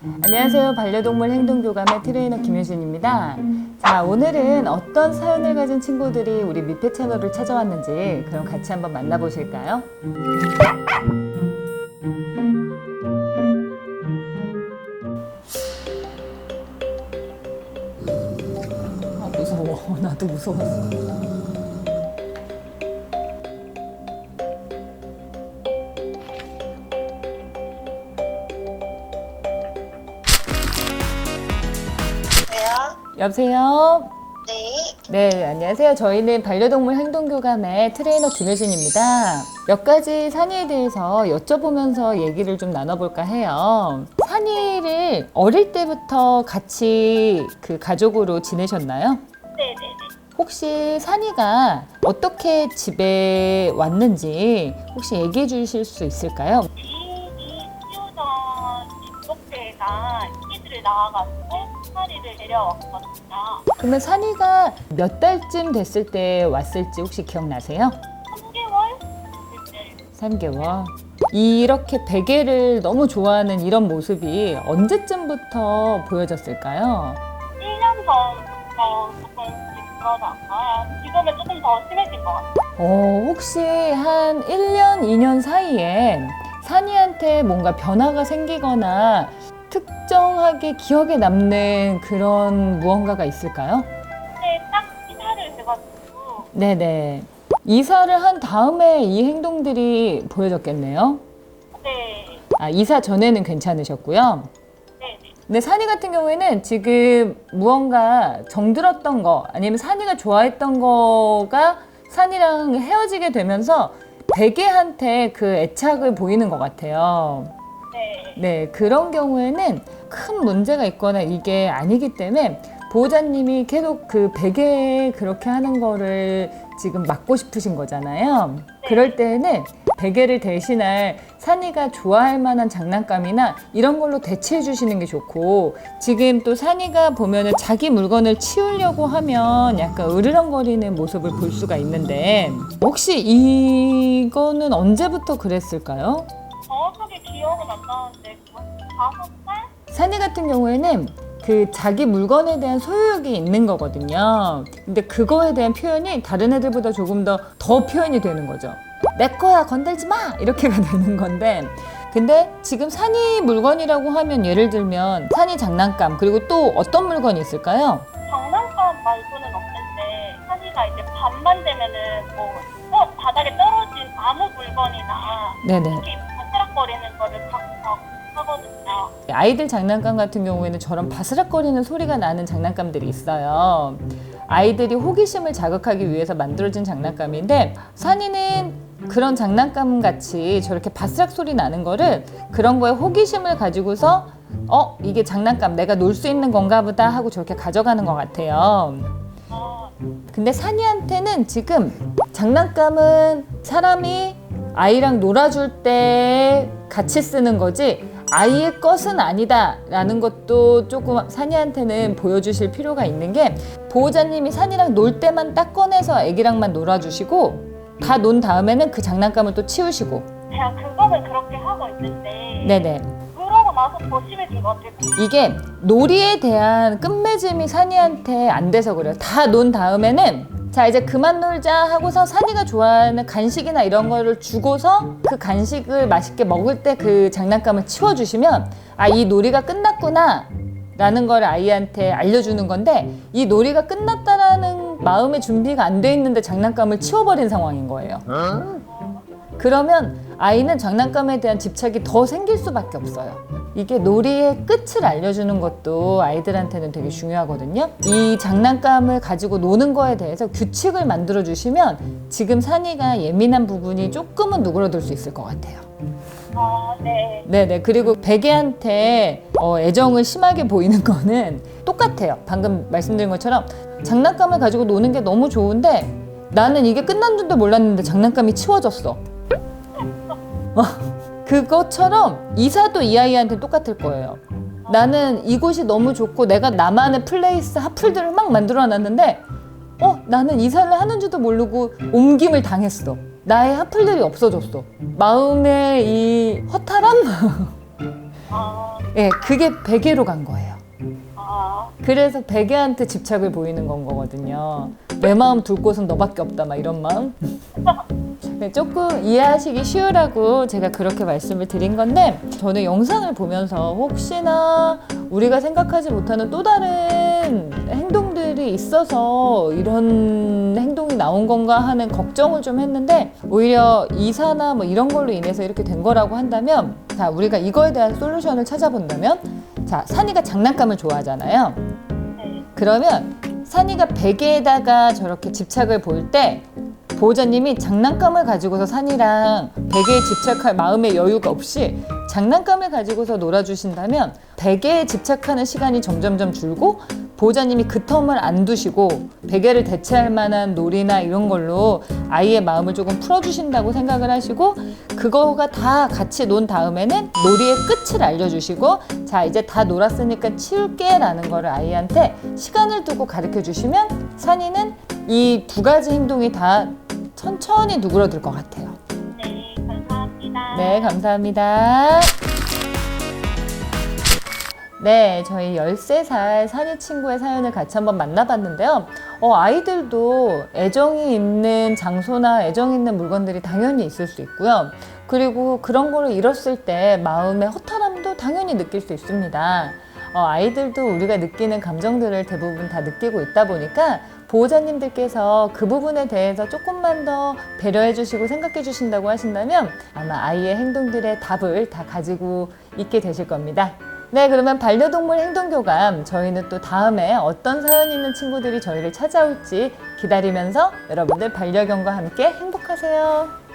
안녕하세요. 반려동물 행동교감의 트레이너 김효진입니다. 자, 오늘은 어떤 사연을 가진 친구들이 우리 미페 채널을 찾아왔는지 그럼 같이 한번 만나보실까요? 아, 무서워. 나도 무서웠어. 여보세요? 네. 네, 안녕하세요. 저희는 반려동물 행동교감의 트레이너 김효진입니다. 몇 가지 산이에 대해서 여쭤보면서 얘기를 좀 나눠볼까 해요. 산이를 어릴 때부터 같이 그 가족으로 지내셨나요? 네네네. 혹시 산이가 어떻게 집에 왔는지 혹시 얘기해 주실 수 있을까요? 지인이 키우던 집독대가 키즈를 나와가지고 사리를 데려왔거든요. 그러면 산이가 몇 달쯤 됐을 때 왔을지 혹시 기억나세요? 3개월? 그때 3개월. 이렇게 베개를 너무 좋아하는 이런 모습이 언제쯤부터 보여졌을까요? 1년 전부터 조금씩 그러다가 지금은 조금 더 심해진 것 같아요. 어, 혹시 한 1년, 2년 사이에 산이한테 뭔가 변화가 생기거나 특정하게 기억에 남는 그런 무언가가 있을까요? 근데 딱 이사를 해가지고 네네. 이사를 한 다음에 이 행동들이 보여졌겠네요. 네. 아, 이사 전에는 괜찮으셨고요. 네 네. 근데 산이 같은 경우에는 지금 무언가 정들었던 거 아니면 산이가 좋아했던 거가 산이랑 헤어지게 되면서 베개한테 그 애착을 보이는 것 같아요. 네. 네, 그런 경우에는 큰 문제가 있거나 이게 아니기 때문에 보호자님이 계속 그 베개 그렇게 하는 거를 지금 막고 싶으신 거잖아요. 그럴 때에는 베개를 대신할 산이가 좋아할 만한 장난감이나 이런 걸로 대체해 주시는 게 좋고 지금 또 산이가 보면은 자기 물건을 치우려고 하면 약간 으르렁거리는 모습을 볼 수가 있는데 혹시 이거는 언제부터 그랬을까요? 한 다섯 살? 산이 같은 경우에는 그 자기 물건에 대한 소유욕이 있는 거거든요. 근데 그거에 대한 표현이 다른 애들보다 조금 더 더 표현이 되는 거죠. 내 거야 건들지 마 이렇게가 되는 건데 근데 지금 산이 물건이라고 하면 예를 들면 산이 장난감 그리고 또 어떤 물건이 있을까요? 장난감 말고는 없는데 사실가 이제 밤만 되면은 뭐 어, 바닥에 떨어진 아무 물건이나 네네. 이렇게 아이들 장난감 같은 경우에는 저런 바스락거리는 소리가 나는 장난감들이 있어요. 아이들이 호기심을 자극하기 위해서 만들어진 장난감인데 산이는 그런 장난감 같이 저렇게 바스락 소리 나는 거를 그런 거에 호기심을 가지고서 어 이게 장난감 내가 놀 수 있는 건가 보다 하고 저렇게 가져가는 것 같아요. 어, 근데 산이한테는 지금 장난감은 사람이 아이랑 놀아줄 때 같이 쓰는 거지 아이의 것은 아니다라는 것도 조금 산이한테는 보여주실 필요가 있는 게 보호자님이 산이랑 놀 때만 딱 꺼내서 아기랑만 놀아주시고 다 논 다음에는 그 장난감을 또 치우시고 제가 그거는 그렇게 하고 있는데 네네 그러고 나서 더 심해진 것 같아요. 이게 놀이에 대한 끝맺음이 산이한테 안 돼서 그래요. 다 논 다음에는 자 이제 그만 놀자 하고서 산이가 좋아하는 간식이나 이런 거를 주고서 그 간식을 맛있게 먹을 때 그 장난감을 치워주시면 아 이 놀이가 끝났구나 라는 걸 아이한테 알려주는 건데 이 놀이가 끝났다라는 마음의 준비가 안 돼 있는데 장난감을 치워버린 상황인 거예요. 그러면 아이는 장난감에 대한 집착이 더 생길 수밖에 없어요. 이게 놀이의 끝을 알려주는 것도 아이들한테는 되게 중요하거든요. 이 장난감을 가지고 노는 거에 대해서 규칙을 만들어 주시면 지금 산이가 예민한 부분이 조금은 누그러들 수 있을 것 같아요. 아, 네. 네네. 그리고 베개한테 어, 애정을 심하게 보이는 거는 똑같아요. 방금 말씀드린 것처럼 장난감을 가지고 노는 게 너무 좋은데 나는 이게 끝난 줄도 몰랐는데 장난감이 치워졌어. 어, 그것처럼 이사도 이 아이한테 똑같을 거예요. 나는 이곳이 너무 좋고 내가 나만의 플레이스 핫플들을 막 만들어 놨는데 어 나는 이사를 하는 줄도 모르고 옮김을 당했어. 나의 핫플들이 없어졌어. 마음의 이 허탈함 아, 예, 그게 베개로 간 거예요. 아, 그래서 베개한테 집착을 보이는 건 거거든요. 내 마음 둘 곳은 너밖에 없다, 막 이런 마음. 네, 조금 이해하시기 쉬우라고 제가 그렇게 말씀을 드린 건데 저는 영상을 보면서 혹시나 우리가 생각하지 못하는 또 다른 행동들이 있어서 이런 행동이 나온 건가 하는 걱정을 좀 했는데 오히려 이사나 뭐 이런 걸로 인해서 이렇게 된 거라고 한다면 자 우리가 이거에 대한 솔루션을 찾아본다면 자 산이가 장난감을 좋아하잖아요. 네. 그러면 산이가 베개에다가 저렇게 집착을 볼때 보호자님이 장난감을 가지고서 산이랑 베개에 집착할 마음의 여유가 없이 장난감을 가지고서 놀아주신다면 베개에 집착하는 시간이 점점점 줄고 보호자님이 그 텀을 안 두시고 베개를 대체할 만한 놀이나 이런 걸로 아이의 마음을 조금 풀어주신다고 생각을 하시고 그거가 다 같이 논 다음에는 놀이의 끝을 알려주시고 자 이제 다 놀았으니까 치울게 라는 거를 아이한테 시간을 두고 가르쳐 주시면 산이는 이 두 가지 행동이 다 천천히 누그러들 것 같아요. 네, 감사합니다. 네, 감사합니다. 네, 저희 13살 산이 친구의 사연을 같이 한번 만나봤는데요. 어, 아이들도 애정이 있는 장소나 애정 있는 물건들이 당연히 있을 수 있고요. 그리고 그런 거를 잃었을 때 마음의 허탈함도 당연히 느낄 수 있습니다. 어, 아이들도 우리가 느끼는 감정들을 대부분 다 느끼고 있다 보니까 보호자님들께서 그 부분에 대해서 조금만 더 배려해 주시고 생각해 주신다고 하신다면 아마 아이의 행동들의 답을 다 가지고 있게 되실 겁니다. 네, 그러면 반려동물 행동교감 저희는 또 다음에 어떤 사연 있는 친구들이 저희를 찾아올지 기다리면서 여러분들 반려견과 함께 행복하세요.